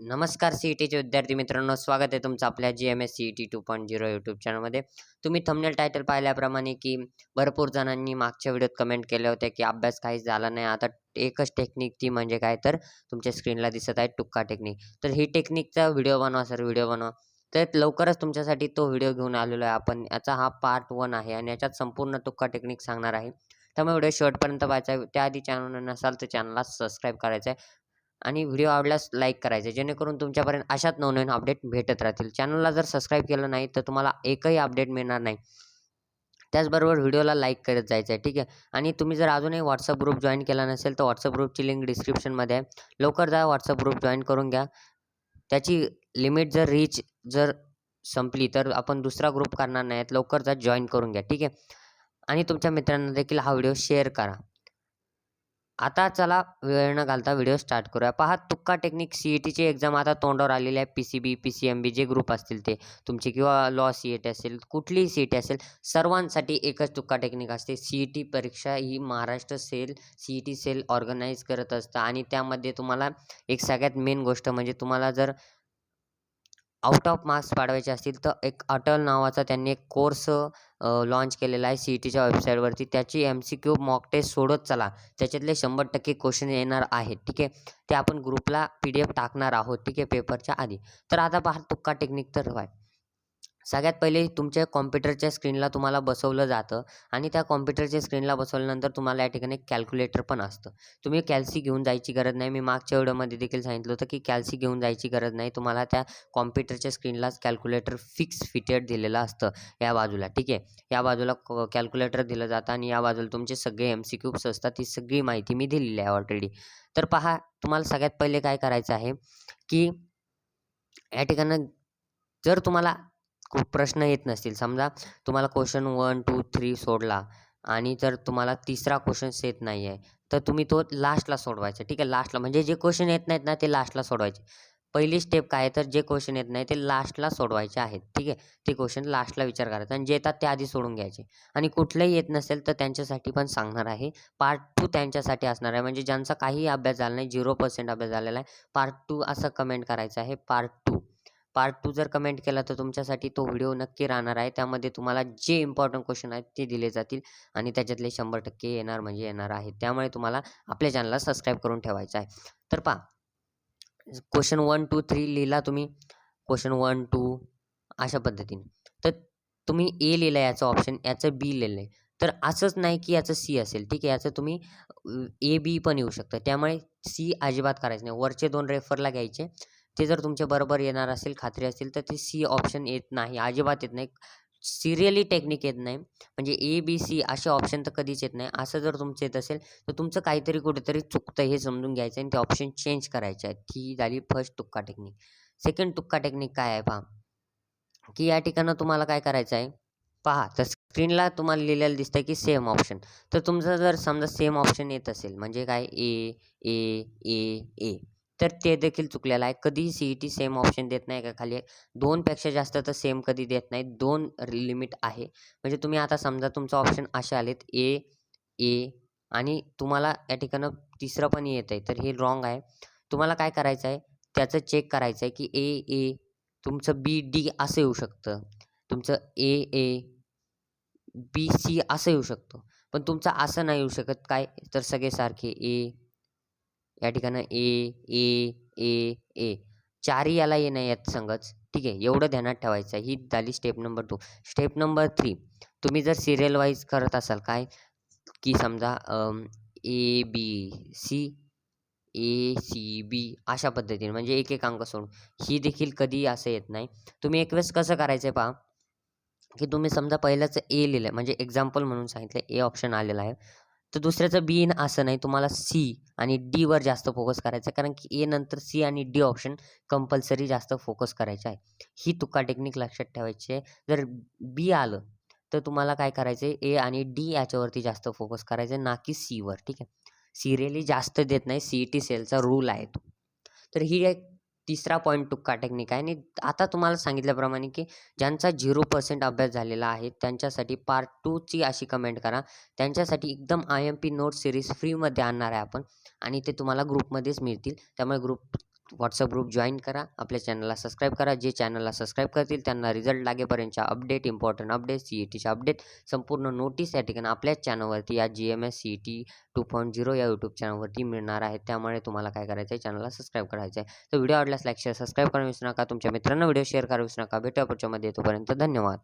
नमस्कार C E टीचे विद्यार्थी मित्रांनो स्वागत आहे तुमचं आपल्या G M S C E T two point zero YouTube चॅनलमध्ये तुम्ही थंबनेल टायटल पाहिल्याप्रमाणे की भरपूर जणांनी मागच्या व्हिडिओत कमेंट केल्या होत्या की अभ्यास काहीच झाला नाही आता एकच टेक्निक ती म्हणजे काय तर तुमच्या स्क्रीनला दिसत आहे टुक्का टेक्निक तर ही टेक्निकचा व्हिडिओ बनवा सर व्हिडिओ बनवा. तर लवकरच तुमच्यासाठी तो व्हिडिओ घेऊन आलेलो आहे आपण. याचा हा पार्ट वन आहे आणि याच्यात संपूर्ण टुक्का टेक्निक सांगणार आहे. त्यामुळे व्हिडिओ शेवटपर्यंत पाहायचा आहे. त्याआधी चॅनल नसाल तर चॅनलला सबस्क्राईब करायचं आहे. आणि व्हिडिओ आवडल्यास लाईक करायचे. जेणेकरून तुमच्यापर्यंत अशाच नवनवीन अपडेट भेटत राहतील. चॅनलला जर सबस्क्राईब केलं नाही तर तुम्हाला एकही अपडेट मिळणार नाही. त्याचबरोबर व्हिडिओला लाईक करत जायचं आहे ठीक आहे? आणि तुम्ही जर अजूनही व्हॉट्सअप ग्रुप जॉईन केला नसेल तर व्हॉट्सअप ग्रुपची लिंक डिस्क्रिप्शनमध्ये आहे. लवकर जा व्हॉट्सअप ग्रुप जॉईन करून घ्या. त्याची लिमिट जर रीच जर संपली तर आपण दुसरा ग्रुप करणार नाहीत. लवकर जा जॉईन करून घ्या ठीक आहे? आणि तुमच्या मित्रांना देखील हा व्हिडिओ शेअर करा. आता चला वेळ न घालता व्हिडिओ स्टार्ट करूया. पहा तुक्का टेक्निक सी ई टीची एक्झाम आता तोंडावर आलेली आहे. P C B P C M B जे ग्रुप असतील ते. तुमचे किंवा लॉ सी ई टी असेल कुठलीही सी ई टी असेल सर्वांसाठी एकच तुक्का टेक्निक असते. सी ई टी परीक्षा ही Maharashtra cell C E T cell organise करत असतं. आणि त्यामध्ये तुम्हाला एक सगळ्यात मेन गोष्ट म्हणजे तुम्हाला जर आउट ऑफ मार्क्स पाडवायचे असतील तर एक अटल नावाचा त्यांनी एक कोर्स लॉन्च केलेला आहे सी ई टीच्या वेबसाईटवरती त्याची M C Q mock test सोडत चला. त्याच्यातले शंभर टक्के क्वेश्चन येणार आहेत. ठीक आहे? ते आपण ग्रुपला पी डी एफ टाकणार आहोत. ठीक आहे? पेपरच्या आधी. तर आता पहा तुक्का टेक्निक तर काय? सगळ्यात पहिले तुमच्या कॉम्प्युटरच्या स्क्रीनला तुम्हाला बसवलं जातं आणि त्या कॉम्प्युटरच्या स्क्रीनला बसवल्यानंतर तुम्हाला या ठिकाणी कॅल्क्युलेटर पण असतं. तुम्ही कॅल्सी घेऊन जायची गरज नाही. मी मागच्या व्हिडिओमध्ये देखील सांगितलं होतं की कॅल्सी घेऊन जायची गरज नाही. तुम्हाला त्या कॉम्प्युटरच्या स्क्रीनलाच कॅल्क्युलेटर फिक्स फिटेड दिलेलं असतं या बाजूला. ठीक आहे? या बाजूला कॅल्क्युलेटर दिलं जातं आणि या बाजूला तुमचे सगळे एम सी क्यूब्स असतात. ही सगळी माहिती मी दिलेली आहे ऑलरेडी तर पहा तुम्हाला सगळ्यात पहिले काय करायचं आहे की या ठिकाणं जर तुम्हाला खूप प्रश्न येत नसतील. समजा तुम्हाला क्वेश्चन वन टू थ्री सोडला आणि जर तुम्हाला तिसरा क्वेश्चन्स येत नाही आहे तर तुम्ही तो लास्टला सोडवायचा. ठीक आहे लास्टला म्हणजे जे क्वेश्चन येत नाहीत ना ते लास्टला सोडवायचे. पहिली स्टेप काय आहे? तर जे क्वेश्चन येत नाही ते लास्टला सोडवायचे आहेत. ठीक आहे ते क्वेश्चन लास्टला विचार करायचा आणि जे येतात ते आधी सोडून घ्यायचे. आणि कुठलंही येत नसेल तर त्यांच्यासाठी पण सांगणार आहे. पार्ट टू त्यांच्यासाठी असणार आहे. म्हणजे ज्यांचा काहीही अभ्यास झाला नाही झिरो पर्सेंट अभ्यास झालेला आहे पार्ट टू असं कमेंट करायचं आहे. पार्ट टू पार्ट टू जर कमेंट केला तर तुमच्यासाठी तो व्हिडिओ नक्की राहणार आहे. त्यामध्ये तुम्हाला जे इम्पॉर्टंट क्वेश्चन आहेत ते दिले जातील आणि त्याच्यातले शंभर टक्के येणार म्हणजे येणार आहे. त्यामुळे तुम्हाला आपल्या चॅनलला सबस्क्राईब करून ठेवायचं आहे. तर पहा क्वेश्चन वन टू थ्री लिहिला तुम्ही. क्वेश्चन वन टू अशा पद्धतीने. तर तुम्ही ए लिहिलं आहे याचं ऑप्शन याचं बी लिहिलं आहे तर असंच नाही की याचं सी असेल ठीक आहे? याचं तुम्ही ए बी पण येऊ शकतं. त्यामुळे सी अजिबात करायचं नाही. वरचे दोन रेफरला घ्यायचे. ते जर तुमच्या बरोबर येणार असेल खात्री असेल तर ते सी ऑप्शन येत नाही अजिबात येत नाही. सिरियली टेक्निक येत नाही. म्हणजे ए बी सी असे ऑप्शन तर कधीच येत नाही. असं जर तुमचं येत असेल तर तुमचं काहीतरी कुठेतरी चुकतं हे समजून घ्यायचं आणि ते ऑप्शन चेंज करायचे आहेत. ही झाली फर्स्ट तुक्का टेक्निक. सेकंड तुक्का टेक्निक काय आहे पहा. की या ठिकाणं तुम्हाला काय करायचं आहे? पहा तर स्क्रीनला तुम्हाला लिहिलेलं दिसतं की सेम ऑप्शन. तर तुमचं जर समजा सेम ऑप्शन येत असेल म्हणजे काय? ए ए ए ए. तर ते देखील चुकलेलं आहे. कधीही C E T same option देत नाही का खाली? दोनपेक्षा जास्त तर सेम कधी देत नाही. दोन लिमिट आहे. म्हणजे तुम्ही आता समजा तुमचं ऑप्शन असे आलेत ए ए आणि तुम्हाला या ठिकाणं तिसरं पण येत आहे तर हे रॉंग आहे. तुम्हाला काय करायचं आहे? त्याचं चेक करायचं आहे की ए ए तुमचं बी डी असं येऊ शकतं. तुमचं ए ए बी सी असं येऊ शकतं. पण तुमचं असं नाही येऊ शकत. काय? तर सगळे सारखे ए या ठिकाणं ए ए ए ए. चारही याला ये नाही आहेत संगच. ठीक आहे एवढं ध्यानात ठेवायचं आहे. ही झाली step number two step number three तुम्ही जर सिरियल वाईज करत असाल काय? की समजा A B C A C B अशा पद्धतीने. म्हणजे एक एक अंक सोडून. ही देखील कधी असं येत नाही. तुम्ही एक वेळेस कसं करायचं आहे पहा की तुम्ही समजा पहिल्याचं ए लिहिलं आहे म्हणजे एक्झाम्पल म्हणून सांगितलं ए ऑप्शन आलेलं आहे. तर दुसऱ्याचं बी इन असं नाही तुम्हाला सी आणि डीवर जास्त फोकस करायचं कारण की ए नंतर सी आणि डी ऑप्शन कंपल्सरी जास्त फोकस करायचे आहे. ही तुका टेक्निक लक्षात ठेवायची आहे. जर बी आलं तर तुम्हाला काय करायचं आहे? ए आणि डी याच्यावरती जास्त फोकस करायचं आहे ना की सीवर ठीक आहे? सिरियली जास्त देत नाही. सी ई टी सेलचा रूल आहे तो. तर ही एक तिसरा पॉईंट टुक्का टेक्निक आहे. आणि आता तुम्हाला सांगितल्याप्रमाणे की ज्यांचा झिरो पर्सेंट अभ्यास झालेला आहे त्यांच्यासाठी पार्ट टूची अशी कमेंट करा. त्यांच्यासाठी एकदम I M P note series फ्रीमध्ये आणणार आहे आपण. आणि ते तुम्हाला ग्रुपमध्येच मिळतील. त्यामुळे ग्रुप व्हॉट्सअप ग्रुप जॉईन करा आपल्या चॅनलला सबस्क्राईब करा. जे चॅनलला सबस्क्राईब करतील त्यांना result लागेपर्यंतच्या update important update C E टीच्या अपडेट संपूर्ण नोटीस या ठिकाणी आपल्याच चॅनलवरती या G M S C E T two point zero या यूट्यूब चॅनलवरती मिळणार आहे. त्यामुळे तुम्हाला काय करायचं आहे चॅनलला सबस्क्राईब करायचं आहे तर व्हिडिओ आवडल्यास लाईक शेअर सबस्क्राईब करा विसरू नका. तुमच्या मित्रांना व्हिडिओ शेअर करा विसरू नका. भेटूया पुढच्यामध्ये येतोपर्यंत तोपर्यंत धन्यवाद.